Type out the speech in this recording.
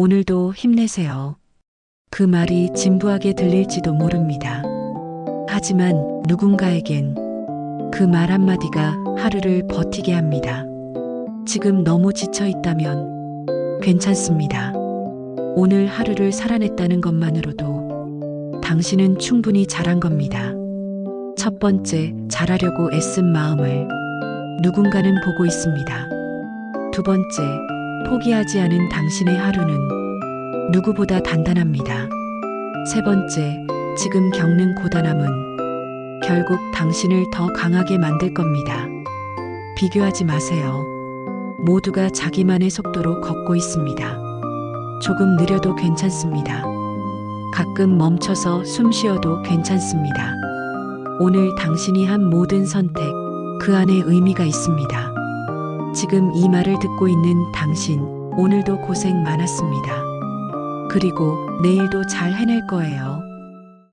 오늘도 힘내세요. 그 말이 진부하게 들릴지도 모릅니다. 하지만 누군가에겐 그 말 한마디가 하루를 버티게 합니다. 지금 너무 지쳐 있다면 괜찮습니다. 오늘 하루를 살아냈다는 것만으로도 당신은 충분히 잘한 겁니다. 첫 번째, 잘하려고 애쓴 마음을 누군가는 보고 있습니다. 두 번째, 포기하지 않은 당신의 하루는 누구보다 단단합니다. 세 번째, 지금 겪는 고단함은 결국 당신을 더 강하게 만들 겁니다. 비교하지 마세요. 모두가 자기만의 속도로 걷고 있습니다. 조금 느려도 괜찮습니다. 가끔 멈춰서 숨 쉬어도 괜찮습니다. 오늘 당신이 한 모든 선택, 그 안에 의미가 있습니다. 지금 이 말을 듣고 있는 당신, 오늘도 고생 많았습니다. 그리고 내일도 잘 해낼 거예요.